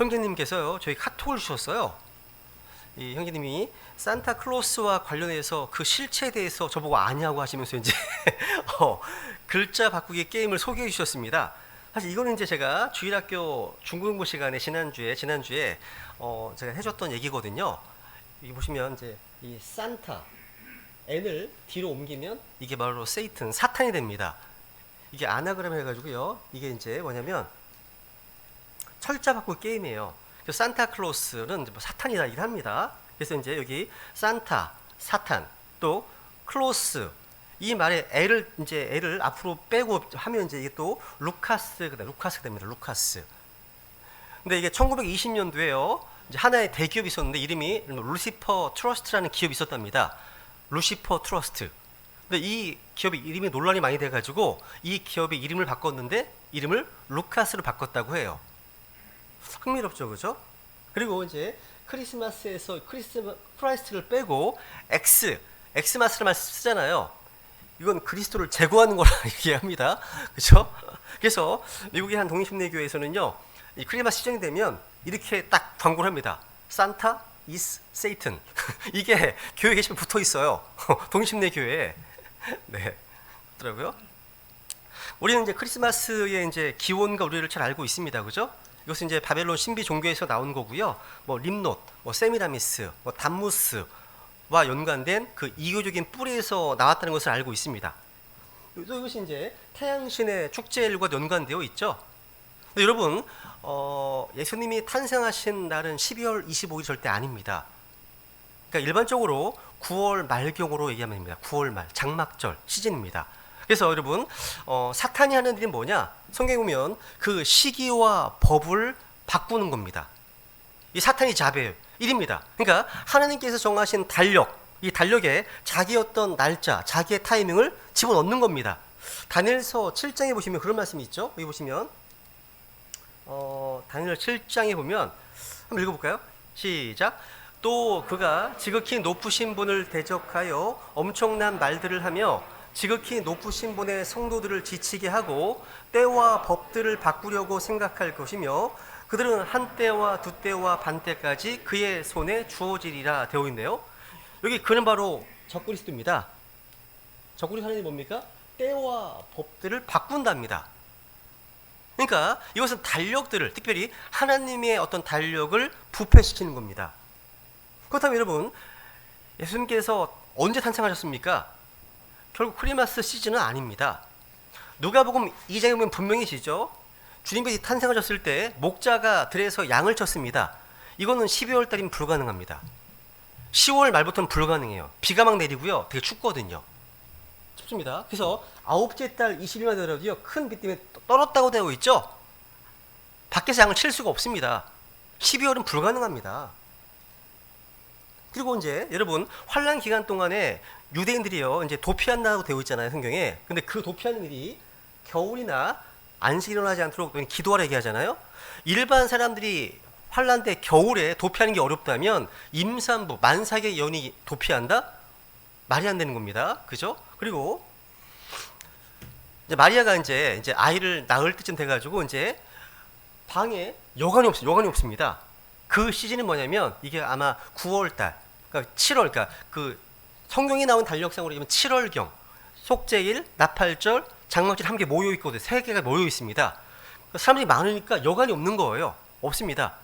형제님께서요 저희 카톡을 주셨어요. 이 형제님이 산타 클로스와 관련해서 그 실체에 대해서 저보고 아냐고 하시면서 이제 어, 글자 바꾸기 게임을 소개해 주셨습니다. 사실 이거는 이제 제가 주일학교 중국어 시간에 지난주에 지난주에 어, 제가 해줬던 얘기거든요. 여기 보시면 이제 이 산타 n을 뒤로 옮기면 이게 바로 세이튼 사탄이 됩니다. 이게 아나그램 해가지고요. 이게 이제 뭐냐면 철자 바꾸기 게임이에요. 그래서 산타클로스는 뭐 사탄이다 이긴 합니다. 그래서 이제 여기 산타, 사탄, 또 클로스 이 말에 L을 이제 L을 앞으로 빼고 하면 이제 이게 또 루카스 그다 루카스 됩니다. 루카스. 근데 이게 1920년도에요. 이제 하나의 대기업이 있었는데 이름이 루시퍼 트러스트라는 기업이 있었답니다. 루시퍼 트러스트. 근데 이 기업이 이름이 논란이 많이 돼가지고 이 기업이 이름을 바꿨는데 이름을 루카스로 바꿨다고 해요. 흥미롭죠, 그죠? 그리고 이제 크리스마스에서 크리스마 크라이스트를 빼고 엑스, 엑스마스를 쓰잖아요. 이건 그리스도를 제거하는 거라 얘기합니다. 그죠? 그래서 미국의 한 독립심리교회에서는요, 이 크리스마스 시즌이 되면 이렇게 딱 광고를 합니다. 산타 is Satan. 이게 교회 게시판 붙어 있어요. 독립심리 교회에. 네. 더라고요. 우리는 이제 크리스마스의 이제 기원과 우리를 잘 알고 있습니다. 그죠? 이것은 이제 바벨론 신비 종교에서 나온 거고요. 뭐 림노트, 뭐 세미라미스, 뭐 담무스 와 연관된 그 이교적인 뿌리에서 나왔다는 것을 알고 있습니다. 또 이것이 이제 태양신의 축제일과 연관되어 있죠. 여러분, 어, 예수님이 탄생하신 날은 12월 25일 절대 아닙니다. 그러니까 일반적으로 9월 말경으로 얘기하면 됩니다. 9월 말 장막절 시즌입니다. 그래서 여러분 어, 사탄이 하는 일이 뭐냐? 성경에 보면 그 시기와 법을 바꾸는 겁니다. 이 사탄이 자배 일입니다. 그러니까 하나님께서 정하신 달력, 이 달력에 자기 어떤 날짜, 자기의 타이밍을 집어넣는 겁니다. 다니엘서 7장에 보시면 그런 말씀이 있죠. 여기 보시면 어, 다니엘 7장에 보면 한번 읽어볼까요? 시작. 또 그가 지극히 높으신 분을 대적하여 엄청난 말들을 하며 지극히 높으신 분의 성도들을 지치게 하고 때와 법들을 바꾸려고 생각할 것이며 그들은 한 때와 두 때와 반 때까지 그의 손에 주어지리라 되어 있네요. 여기 그는 바로 적그리스도입니다. 적그리스도 하는 일이 뭡니까? 때와 법들을 바꾼답니다. 그러니까 이것은 달력들을 특별히 하나님의 어떤 달력을 부패시키는 겁니다. 그렇다면 여러분 예수님께서 언제 탄생하셨습니까? 결국 크리마스 시즌은 아닙니다. 누가복음 2장에 보면 분명히 시죠. 주님께서 탄생하셨을 때 목자가 들에서 양을 쳤습니다. 이거는 12월 달이면 불가능합니다. 10월 말부터는 불가능해요. 비가 막 내리고요. 되게 춥거든요. 춥습니다. 그래서 아홉째 달 20일만 되더라도요. 큰 비 때문에 떨었다고 되어 있죠. 밖에서 양을 칠 수가 없습니다. 12월은 불가능합니다. 그리고 이제 여러분 환란 기간 동안에 유대인들이요 이제 도피한다고 되어 있잖아요 성경에. 근데 그 도피하는 일이 겨울이나 안식이 일어나지 않도록 기도하라 얘기하잖아요. 일반 사람들이 환란 때 겨울에 도피하는 게 어렵다면 임산부 만삭의 연이 도피한다? 말이 안 되는 겁니다. 그죠? 그리고 이제 마리아가 이제 이제 아이를 낳을 때쯤 돼 가지고 이제 방에 여관이 없 여관이 없습니다. 그 시즌이 뭐냐면 이게 아마 9월 달, 그러니까 7월, 그러니까 그 성경이 나온 달력상으로 보면 7월경, 속죄일, 나팔절, 장막절 함께 모여 있거든요. 세 개가 모여 있습니다. 사람들이 많으니까 여관이 없는 거예요. 없습니다.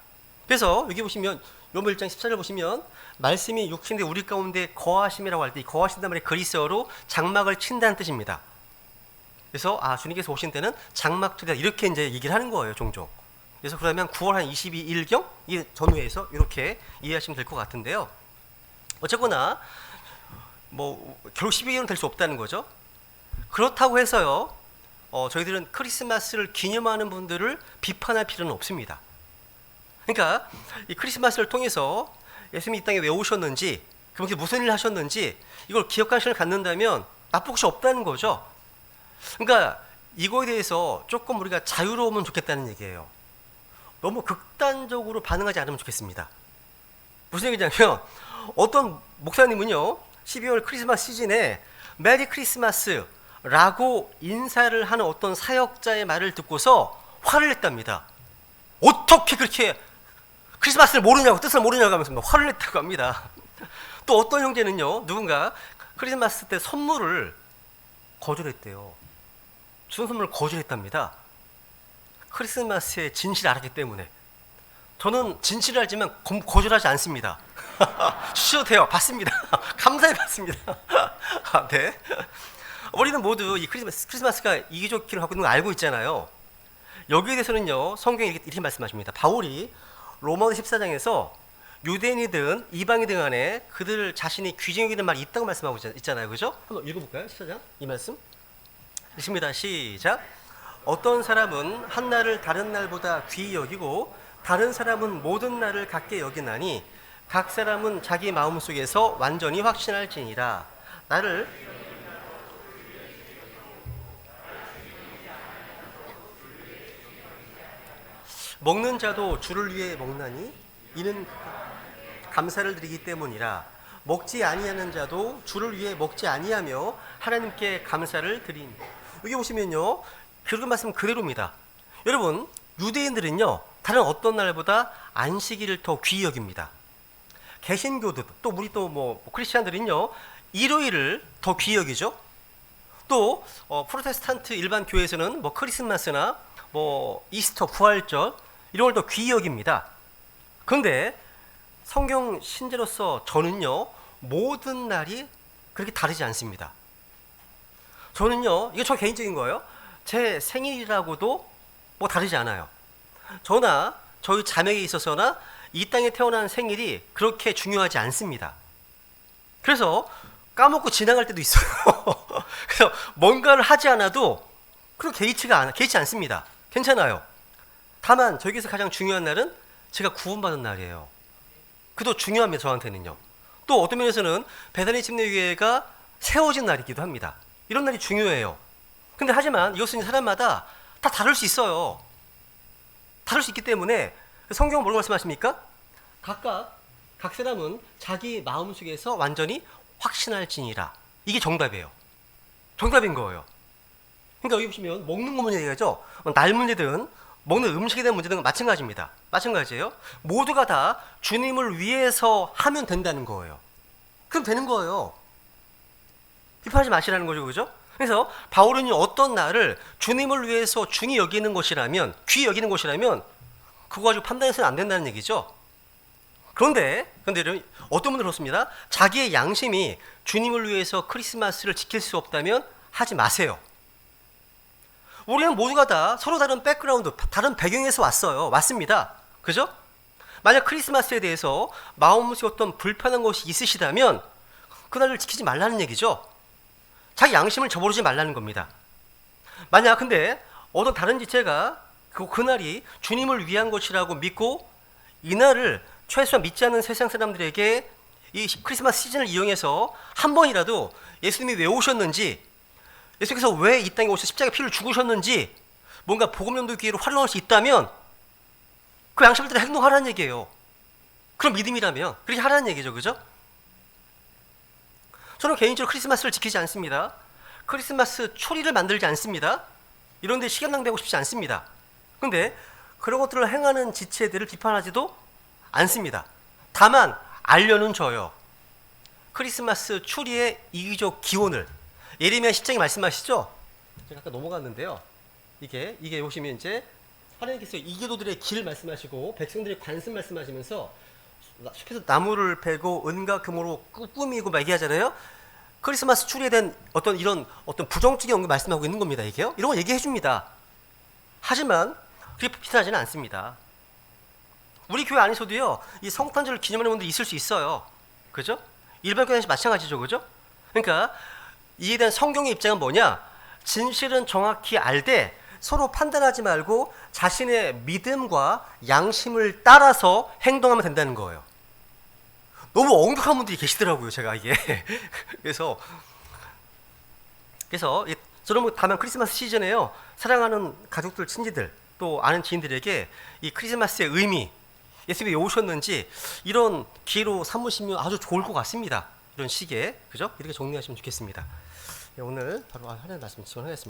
그래서 여기 보시면 요번 1장 14절 보시면 말씀이 육신대 우리 가운데 거하심이라고 할때 거하신단 말이 그리스어로 장막을 친다는 뜻입니다. 그래서 아 주님께서 오신 때는 장막절이다 이렇게 이제 얘기를 하는 거예요 종종. 그래서 그러면 9월 한 22일경 이 전후에서 이렇게 이해하시면 될 것 같은데요. 어쨌거나 뭐 12일은 될수 없다는 거죠. 그렇다고 해서요. 어, 저희들은 크리스마스를 기념하는 분들을 비판할 필요는 없습니다. 그러니까 이 크리스마스를 통해서 예수님이 이 땅에 왜 오셨는지 그분께 무슨 일을 하셨는지 이걸 기억할 시간을 갖는다면 나쁠 것이 없다는 거죠. 그러니까 이거에 대해서 조금 우리가 자유로우면 좋겠다는 얘기예요. 너무 극단적으로 반응하지 않으면 좋겠습니다. 무슨 얘기냐면 어떤 목사님은요 12월 크리스마스 시즌에 메리 크리스마스라고 인사를 하는 어떤 사역자의 말을 듣고서 화를 냈답니다. 어떻게 그렇게 크리스마스를 모르냐고 뜻을 모르냐고 하면서 막 화를 냈다고 합니다. 또 어떤 형제는요, 누군가 크리스마스 때 선물을 거절했대요. 주는 선물을 거절했답니다. 크리스마스의 진실을 알았기 때문에. 저는 진실을 알지만 거- 거절하지 않습니다. 주셔도 돼요. 받습니다. 감사히 받습니다. 아, 네. 우리는 모두 이 크리스마스, 크리스마스가 이기적 기를 갖고 있는 걸 알고 있잖아요. 여기에 대해서는요, 성경이 이렇게, 이렇게 말씀하십니다. 바울이 로마서 14장에서 유대인이든 이방이든 간에 그들 자신이 여기는 말이 있다고 말씀하고 있- 있잖아요. 그죠? 한번 읽어볼까요? 14장? 이 말씀? 읽습니다. 시작. 어떤 사람은 한 날을 다른 날보다 귀히 여기고 다른 사람은 모든 날을 같게 여기나니 각 사람은 자기 마음 속에서 완전히 확신할지니라. 나를 먹는 자도 주를 위해 먹나니? 이는 감사를 드리기 때문이라. 먹지 아니하는 자도 주를 위해 먹지 아니하며 하나님께 감사를 드린. 여기 보시면요. 그 말씀 그대로입니다. 여러분 유대인들은요 다른 어떤 날보다 안식일을 더 귀히 여깁니다 개신교들 또 우리 또 뭐 크리스찬들은요 일요일을 더 귀히 여기죠 또 어, 프로테스탄트 일반 교회에서는 뭐 크리스마스나 뭐 이스터 부활절 이런 걸 더 귀히 여깁니다. 그런데 성경 신자로서 저는요 모든 날이 그렇게 다르지 않습니다. 저는요 이거 저 개인적인 거예요. 제 생일이라고도 뭐 다르지 않아요. 저나 저희 자매에 있어서나 이 땅에 태어난 생일이 그렇게 중요하지 않습니다. 그래서 까먹고 지나갈 때도 있어요. 그래서 뭔가를 하지 않아도 그런 개의치가 않, 개의치 않습니다. 괜찮아요. 다만 저기서 가장 중요한 날은 제가 구원받은 날이에요. 그도 중요합니다. 저한테는요. 또 어떤 면에서는 배단의 침례교회가 세워진 날이기도 합니다. 이런 날이 중요해요. 근데 하지만 이것은 사람마다 다 다를 수 있어요. 다를 수 있기 때문에 성경은 뭐라고 말씀하십니까? 각각 각 사람은 자기 마음속에서 완전히 확신할지니라. 이게 정답이에요. 정답인 거예요. 그러니까 여기 보시면 먹는 거 문제 얘기하죠. 날 문제든 먹는 음식에 대한 문제든 마찬가지입니다. 마찬가지예요. 모두가 다 주님을 위해서 하면 된다는 거예요. 그럼 되는 거예요. 비판하지 마시라는 거죠, 그죠? 그래서 바울은 어떤 날을 주님을 위해서 중히 여기는 것이라면 귀히 여기는 것이라면 그거 가지고 판단해서는 안 된다는 얘기죠. 그런데 근데 여러분, 어떤 분들 그렇습니다. 자기의 양심이 주님을 위해서 크리스마스를 지킬 수 없다면 하지 마세요. 우리는 모두가 다 서로 다른 백그라운드, 다른 배경에서 왔어요. 맞습니다. 그죠? 만약 크리스마스에 대해서 마음속에 어떤 불편한 것이 있으시다면 그날을 지키지 말라는 얘기죠. 자기 양심을 저버리지 말라는 겁니다. 만약 근데 어떤 다른 지체가 그 그날이 주님을 위한 것이라고 믿고 이날을 최소한 믿지 않는 세상 사람들에게 이 크리스마스 시즌을 이용해서 한 번이라도 예수님이 왜 오셨는지 예수께서 왜 이 땅에 오셔서 십자가 피를 죽으셨는지 뭔가 복음 연도 기회로 활용할 수 있다면 그 따라 행동하라는 얘기예요. 그런 믿음이라면 그렇게 하라는 얘기죠, 그죠? 저는 개인적으로 크리스마스를 지키지 않습니다. 크리스마스 초리를 만들지 않습니다. 이런 데 시간 낭비하고 싶지 않습니다. 근데 그런 것들을 행하는 지체들을 비판하지도 않습니다. 다만 알려는 줘요. 크리스마스 추리의 이기적 기원을 예레미야 10장에 말씀하시죠? 제가 아까 넘어갔는데요. 이게 이게 보시면 이제 하나님께서 이교도들의 길 말씀하시고 백성들의 관습 말씀하시면서 숲에서 나무를 베고 은과 금으로 꾸- 꾸미고 막 얘기하잖아요. 크리스마스 추리에 대한 어떤 이런 어떤 부정적인 언급 말씀하고 있는 겁니다. 이게요. 이런 거 얘기해 줍니다. 하지만 그게 비슷하지는 않습니다. 우리 교회 안에서도요. 이 성탄절을 기념하는 분들이 있을 수 있어요. 그죠? 일반 교회에서 마찬가지죠. 그죠? 그러니까 이에 대한 성경의 입장은 뭐냐? 진실은 정확히 알되 서로 판단하지 말고 자신의 믿음과 양심을 따라서 행동하면 된다는 거예요. 너무 엉뚱한 분들이 계시더라고요, 제가 이게. 그래서 그래서 이- 저는 뭐 다만 크리스마스 시즌에요. 사랑하는 가족들, 친지들, 또 아는 지인들에게 이 크리스마스의 의미, 예수님이 왜 오셨는지 이런 기회로 삼으시면 아주 좋을 것 같습니다. 이런 시기에 그죠? 이렇게 정리하시면 좋겠습니다. 네, 오늘 바로 하나님 말씀 지원하겠습니다.